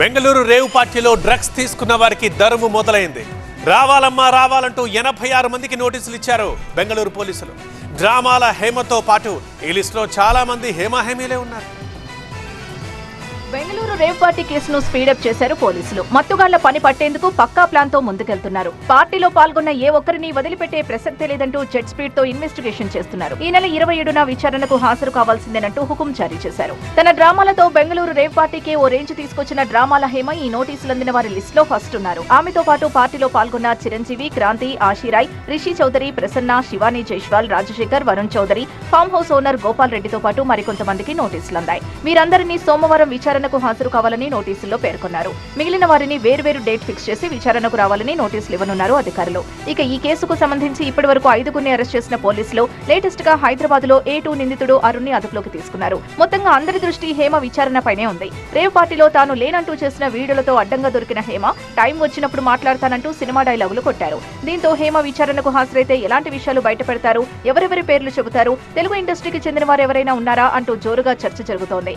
బెంగళూరు రేవు పార్టీలో డ్రగ్స్ తీసుకున్న వారికి దరువు మొదలైంది. రావాలమ్మా రావాలంటూ ఎనభై ఆరు మందికి నోటీసులు ఇచ్చారు బెంగళూరు పోలీసులు. డ్రామాల హేమతో పాటు ఈ లిస్టులో చాలా మంది హేమాహేమీలే ఉన్నారు. బెంగళూరు రేవ్ పార్టీ కేసును స్పీడప్ చేశారు పోలీసులు. మత్తుగాళ్ళ పని పట్టేందుకు పక్కా ప్లాన్తో ముందుకెళ్తున్నారు. పార్టీలో పాల్గొన్న ఏ ఒక్కరిని వదిలిపెట్టే ప్రసక్తే లేదంటూ జెట్ స్పీడ్తో ఇన్వెస్టిగేషన్ చేస్తున్నారు. ఈ నెల ఇరవై ఏడున విచారణకు హాజరు కావాల్సిందేనంటూ హుకుం జారీ చేశారు. తన డ్రామాలతో బెంగళూరు రేవ్ పార్టీకి ఓ రేంజ్ తీసుకొచ్చిన డ్రామాల హేమ ఈ నోటీసులు అందిన వారి లిస్ట్లో ఫస్ట్ ఉన్నారు. ఆమెతో పాటు పార్టీలో పాల్గొన్న Chiranjeevi Kranthi Ashi Roy Rishi Chowdary Prasanna Shivani Jaiswal Rajasekhar Varun Chowdary farm house owner Gopal రెడ్డితో పాటు మరికొంతమందికి నోటీసులు అందాయి వీరందరినీ సోమవారం విచారణకు హాజరు కావాలని నోటీసుల్లో పేర్కొన్నారు. మిగిలిన వారిని వేర్వేరు డేట్ ఫిక్స్ చేసి విచారణకు రావాలని నోటీసులు ఇవ్వనున్నారు అధికారులు. ఇక ఈ కేసుకు సంబంధించి ఇప్పటి వరకు ఐదుగురిని అరెస్ట్ చేసిన పోలీసులు లేటెస్ట్గా హైదరాబాద్లో ఏ టూ నిందితుడు అరుణ్ని అదుపులోకి తీసుకున్నారు. మొత్తంగా అందరి దృష్టి హేమ విచారణపైనే ఉంది. రేవ్ పార్టీలో తాను లేనంటూ చేసిన వీడియోలతో అడ్డంగా దొరికిన హేమ టైం వచ్చినప్పుడు మాట్లాడతానంటూ సినిమా డైలాగులు కొట్టారు. దీంతో హేమ విచారణకు హాజరైతే ఎలాంటి విషయాలు బయటపెడతారు ఎవరెవరి పేర్లు చెబుతారు తెలుగు ఇండస్ట్రీకి చెందిన వారు ఎవరైనా ఉన్నారా అంటూ జోరుగా చర్చ జరుగుతోంది.